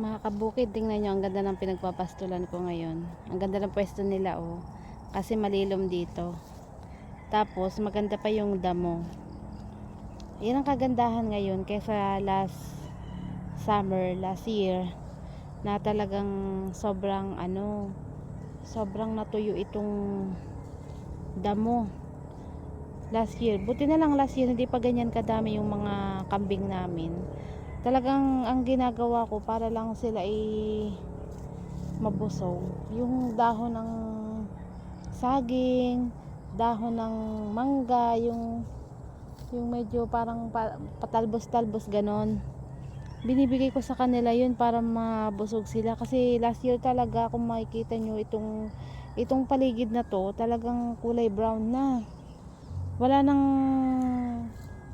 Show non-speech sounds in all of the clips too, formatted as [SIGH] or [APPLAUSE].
Mga kabukid, tingnan nyo, ang ganda ng pinagpapastulan ko ngayon. Ang ganda ng pwesto nila, oh. Kasi malilom dito. Tapos, maganda pa yung damo. Yan ang kagandahan ngayon kaysa last summer, last year, na talagang sobrang, ano, sobrang natuyo itong damo. Last year, buti na lang last year, hindi pa ganyan kadami yung mga kambing namin talagang ang ginagawa ko para lang sila ay mabusog. Yung dahon ng saging dahon ng mangga yung yung medyo parang pa, patalbos-talbos ganon. Binibigay ko sa kanila yun para mabusog sila. Kasi last year talaga kung makikita nyo itong itong paligid na to talagang kulay brown na. Wala nang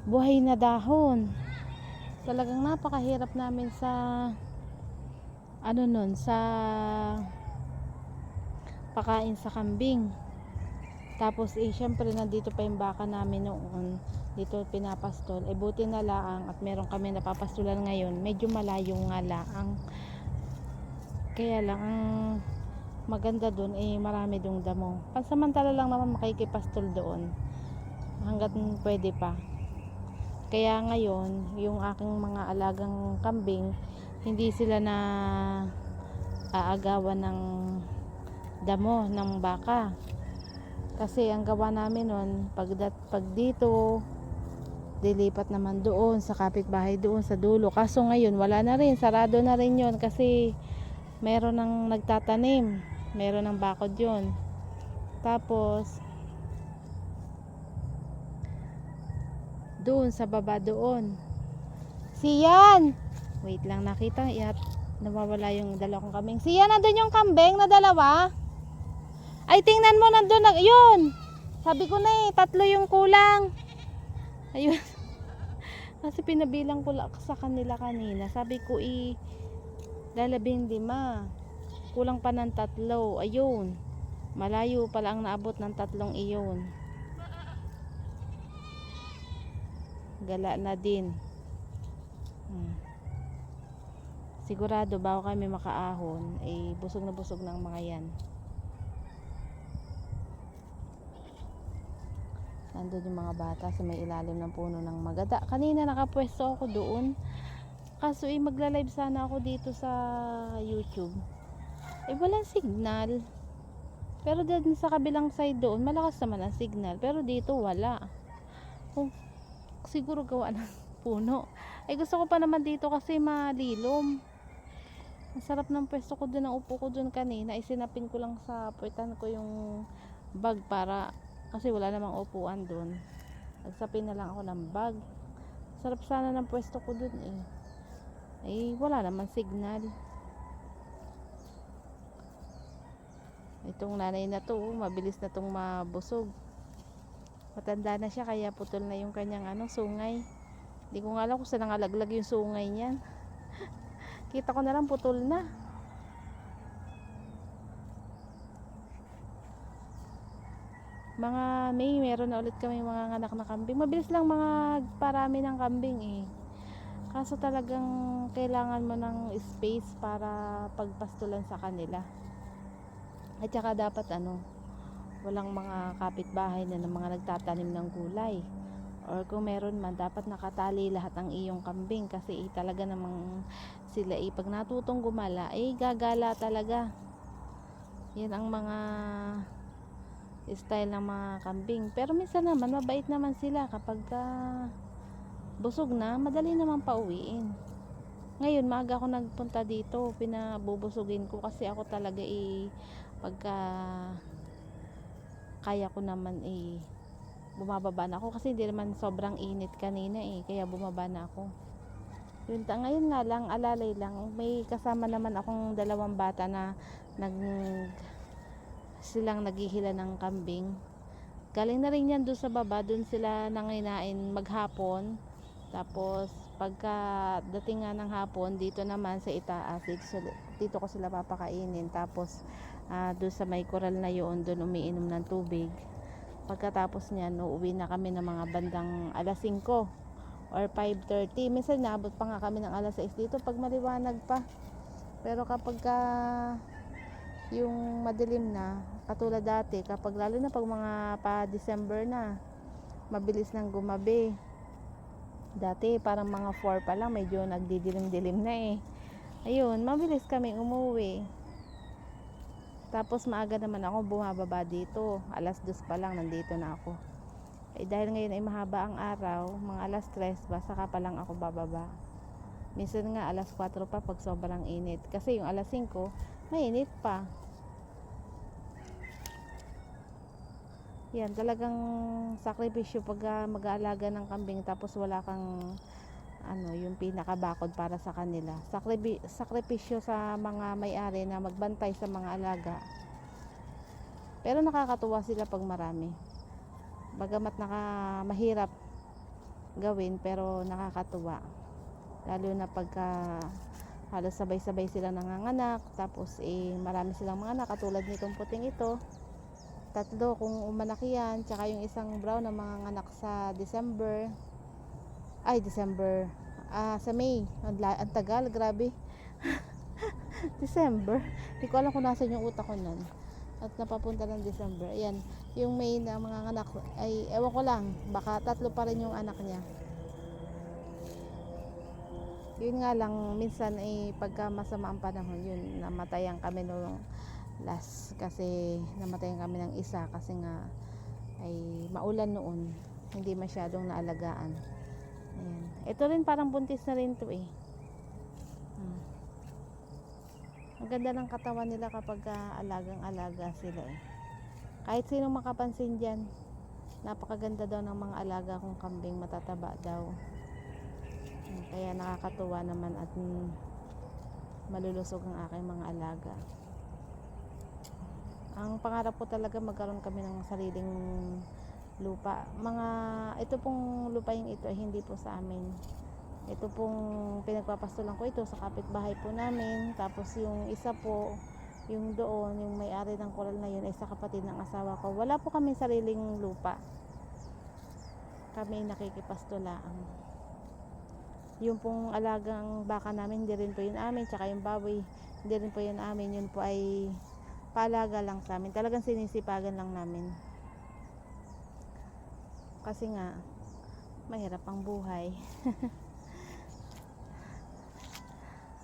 buhay na dahon talagang napakahirap namin sa ano nun sa pakain sa kambing. Tapos eh syempre nandito pa yung baka namin noon. Dito pinapastol. Eh buti na laang at meron kami napapastulan ngayon. Medyo malayo nga laang kaya lang ang maganda doon eh marami dong damo. Pansamantala lang naman makikipastol doon. Hanggat pwede pa kaya ngayon, yung aking mga alagang kambing, hindi sila na aagawan ng damo ng baka. Kasi ang gawa namin nun, pag, pag dito, dilipat naman doon sa kapitbahay doon sa dulo. Kaso ngayon, wala na rin, sarado na rin yon kasi meron ng nagtatanim, meron ng bakod yon. Tapos, doon sa baba doon. Siyan wait lang nakita yat nawawala yung dalawa kong kambing. Siyan nandun yung kambing na dalawa. Ay tingnan mo nandun na yun. Sabi ko na eh tatlo yung kulang. Ayun. [LAUGHS] Kasi pinabilang ko sa kanila kanina. Sabi ko i lalabing lima. Kulang pa ng tatlo. Ayun. Malayo pala ang naabot ng tatlong iyon gala na din. Hmm. sigurado bago kami makaahon ay eh, busog na busog ng mga yan. Nandun yung mga bata sa may ilalim ng puno ng magada. Kanina nakapwesto ako doon. Kaso eh magla-live sana ako dito sa youtube. Eh walang signal. Pero dyan sa kabilang side doon malakas naman ang signal. Pero dito wala. Oh, siguro gawa ng [LAUGHS] puno. Ay gusto ko pa naman dito kasi malilom. Ang sarap ng pwesto ko dun, ang upo ko dun kanina. Isinapin ko lang sa puwitan ko yung bag para, kasi wala namang upuan dun. Nagsapin na lang ako ng bag. Sarap sana ng pwesto ko dun eh. Eh, wala naman signal. Itong nanay na to, oh, mabilis na tong mabusog matanda na siya kaya putol na yung kanyang ano sungay. Hindi ko nga alam kung saan nangalaglag yung sungay niyan. [LAUGHS] Kita ko na lang putol na. Mga May meron na ulit kami mga anak na kambing. Mabilis lang mga parami ng kambing eh. Kaso talagang kailangan mo ng space para pagpastulan sa kanila. At saka dapat ano walang mga kapitbahay na ng mga nagtatanim ng gulay. Or kung meron man dapat nakatali lahat ang iyong kambing kasi eh, talaga namang sila eh, pag natutong gumala eh gagala talaga. Yan ang mga style ng mga kambing. Pero minsan naman mabait naman sila kapag uh, busog na madali naman pauwiin. Ngayon maaga ako nagpunta dito pinabubusugin ko kasi ako talaga eh pagka kaya ko naman eh bumababa na ako. Kasi hindi naman sobrang init kanina eh kaya bumaba na ako. Yun ta ngayon nga lang alalay lang. May kasama naman akong dalawang bata na nag silang naghihila ng kambing. Galing na rin yan doon sa baba doon sila nanginain maghapon. Tapos pagka dating nga ng hapon dito naman sa itaas dito, dito ko sila papakainin. Tapos uh, doon sa may koral na yun doon umiinom ng tubig pagkatapos niyan uuwi na kami ng mga bandang alas 5 or 5.30 minsan naabot pa nga kami ng alas 6 dito pag maliwanag pa Pero kapag ka yung madilim na, katulad dati, kapag lalo na pag mga pa December na, mabilis nang gumabi. Dati, parang mga 4 pa lang, medyo nagdidilim-dilim na eh. Ayun, mabilis kami umuwi. Tapos maaga naman ako bumababa dito. Alas 2 pa lang, nandito na ako. Eh, dahil ngayon ay mahaba ang araw, mga alas 3 ba, saka pa lang ako bababa. Minsan nga alas 4 pa pag sobrang init. Kasi yung alas 5, mainit pa. Yan, talagang sakripisyo pag ah, mag-aalaga ng kambing tapos wala kang ano, yung pinakabakod para sa kanila. Sakribi, sakripisyo sa mga may-ari na magbantay sa mga alaga. Pero nakakatuwa sila pag marami. Bagamat naka mahirap gawin pero nakakatuwa. Lalo na pagka halos sabay-sabay sila nanganganak tapos eh marami silang mga anak katulad nitong puting ito tatlo kung umanak yan tsaka yung isang brown na mga anak sa December ay December. Ah sa May. Ang, ang tagal grabe. [LAUGHS] December. Hindi ko alam kung nasan yung utak ko nun. At napapunta ng December. Ayan yung May na mga anak ay ewan ko lang. Baka tatlo pa rin yung anak niya. Yun nga lang minsan ay pagka masama ang panahon yun namatayan kami nung last kasi namatayan kami ng isa kasi nga ay maulan noon. Hindi masyadong naalagaan Ayan. ito rin parang buntis na rin to eh Hmm. ang ganda ng katawan nila kapag ah, alagang alaga sila eh kahit sino makapansin dyan napakaganda daw ng mga alaga kong kambing matataba daw Hmm, kaya nakakatuwa naman at mm, malulusog ang aking mga alaga ang pangarap ko talaga magkaroon kami ng sariling lupa. Mga ito pong lupain ito ay hindi po sa amin. Ito pong pinagpapastulan ko ito sa kapitbahay po namin. Tapos yung isa po, yung doon, yung may-ari ng koral na yun ay sa kapatid ng asawa ko. Wala po kami sariling lupa. Kami nakikipastulaan. Yung pong alagang baka namin, hindi rin po yun amin. Tsaka yung baboy, hindi rin po yun amin. Yun po ay paalaga lang sa amin. Talagang sinisipagan lang namin. Kasi nga, mahirap ang buhay. [LAUGHS]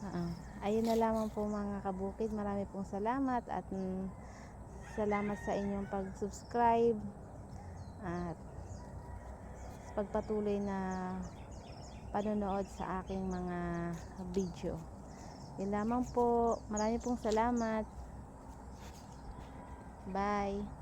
Oo. Ayun na lamang po mga kabukid. Marami pong salamat at mm, salamat sa inyong pag-subscribe at pagpatuloy na panonood sa aking mga video. Yun lamang po. Marami pong salamat. Bye.